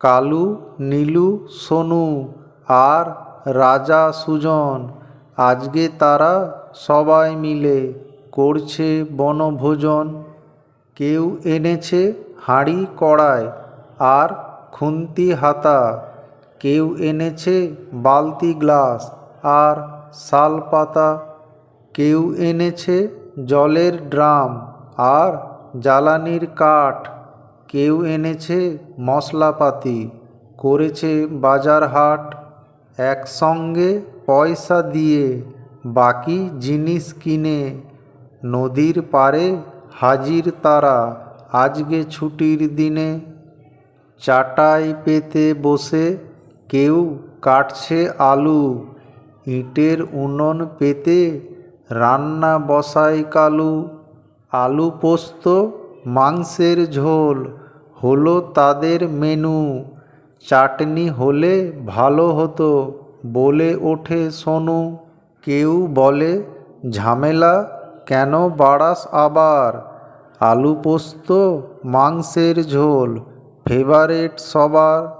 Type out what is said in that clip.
কালু, নীলু, সোনু, আর রাজা সুজন। আজকে তারা সবাই মিলে করছে বনভোজন। কেউ এনেছে হাঁড়ি কড়াই আর খুন্তি হাতা। কেউ এনেছে বালতি গ্লাস আর শাল পাতা। কেউ এনেছে জলের ড্রাম আর জ্বালানির কাঠ। কেউ এনেছে মশলাপাতি, করেছে বাজার হাট একসঙ্গে পয়সা দিয়ে বাকি জিনিস কিনে। নদীর পাড়ে হাজির তারা আজকে ছুটির দিনে। চাটাই পেতে বসে কেউ কাটছে আলু, ইটের উনুন পেতে রান্না বসায় কালু, আলু পোস্ত মাংসের ঝোল হলো তাদের মেনু। চাটনি হলে ভালো হতো, বলে ওঠে সোনু। কেউ বলে, ঝামেলা কেন বাড়াস আবার? আলু পোস্ত, মাংসের ঝোল, ফেভারেট সবার।